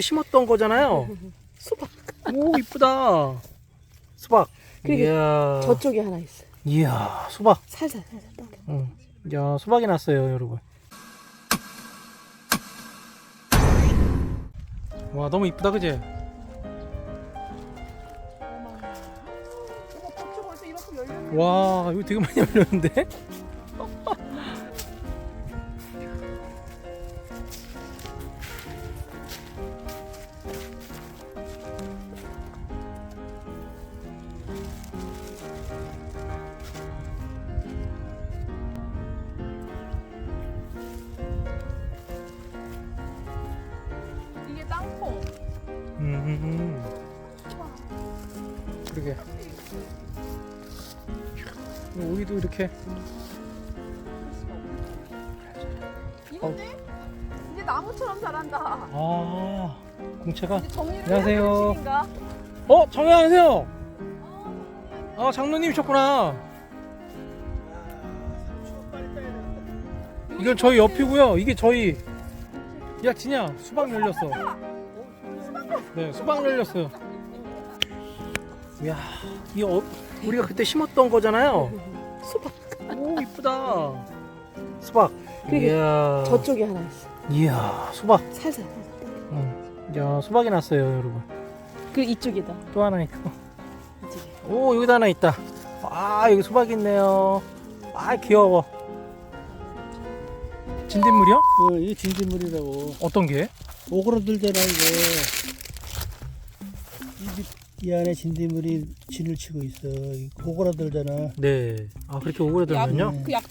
심었던 거잖아요. 수박. 오 이쁘다. 수박. 그리고 이야. 저쪽에 하나 있어. 이야 수박. 살살 살살 따. 응. 야 수박이 났어요 여러분. 와 너무 이쁘다 그지? 와 이거 되게 많이 열렸는데? 음. 그러게. 우리도 이렇게 이건데? 이제 나무처럼 자란다. 아 공채가 이제 정리를 안녕하세요. 해야 되는 시기인가? 어 정혜안녕하세요. 아 장로님이셨구나. 이건 저희 옆이고요. 이게 저희 야 진야 수박 열렸어. 네 수박 열렸어요. 이야 이 어, 우리가 그때 심었던 거잖아요. 수박. 오 이쁘다. 수박. 그리고 이야 저쪽에 하나 있어. 이야 수박. 살살. 응. 야 수박이 났어요 여러분. 그 이쪽이다. 또 하나 있고. 이쪽에. 오 여기도 하나 있다. 아 여기 수박 있네요. 아 귀여워. 진딧물이요? 어, 이게 진딧물이라고. 어떤 게? 오그라들잖아, 이거. 이, 안에 진딧물이 진을 치고 있어. 이 오그라들잖아. 네. 아 그렇게 오그라들면요? 약- 그약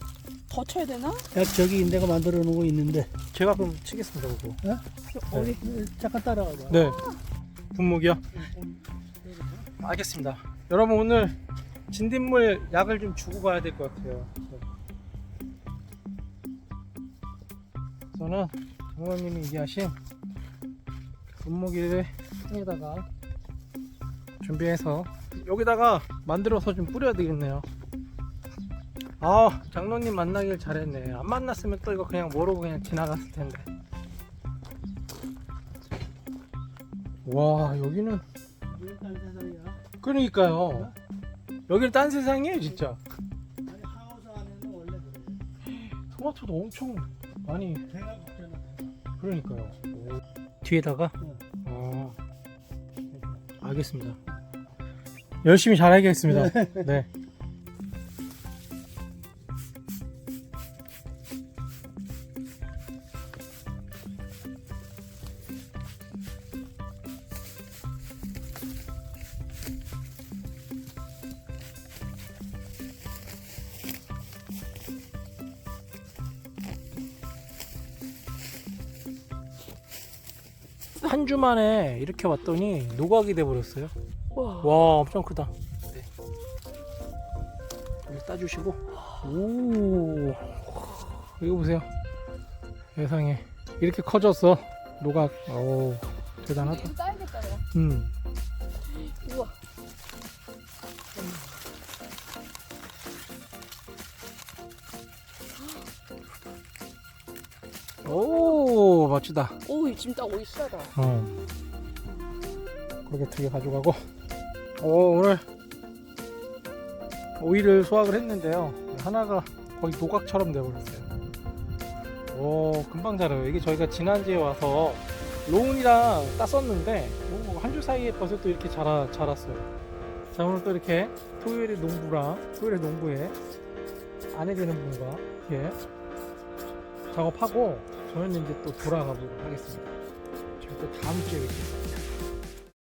더 쳐야 되나? 약 저기 내가 만들어 놓은 거 있는데. 제가 그럼 치겠습니다 그거. 어디? 잠깐 따라와봐. 네. 분무기요? 알겠습니다. 여러분 오늘 진딧물 약을 좀 주고 가야 될 것 같아요. 저는 장모님이 얘기하신 분무기를 통에다가 준비해서 여기다가 만들어서 좀 뿌려야 되겠네요. 아 장로님 만나길 잘했네. 안 만났으면 또 이거 그냥 모르고 그냥 지나갔을 텐데. 와 여기는 그러니까요. 여기는 딴 세상이에요 진짜. 토마토도 엄청 많이. 그러니까요. 뒤에다가 응. 어 알겠습니다. 열심히 잘하겠습니다. 네. 한 주 만에 이렇게 왔더니 노각이 돼 버렸어요. 와. 와 엄청 크다. 네. 여기 따주시고 오 이거 보세요. 세상에 이렇게 커졌어 노각. 오 대단하다. 이거 따야겠다 내가. 음. 우와. 오 멋지다. 오 지금 딱 오이 시야다. 어. 그렇게 두 개 가져가고 오 오늘 오이를 수확을 했는데요. 하나가 거의 노각처럼 돼버렸어요. 오 금방 자라요. 이게 저희가 지난주에 와서 로운이랑 땄었는데 한 주 사이에 벌써 또 이렇게 자라, 자랐어요. 자 오늘 또 이렇게 토요일에 농부랑 토요일에 농부에 아내 되는 분과 이렇게 작업하고 저희는 이제 또 돌아가 보도록 하겠습니다. 저희 또 다음 주에 뵙겠습니다.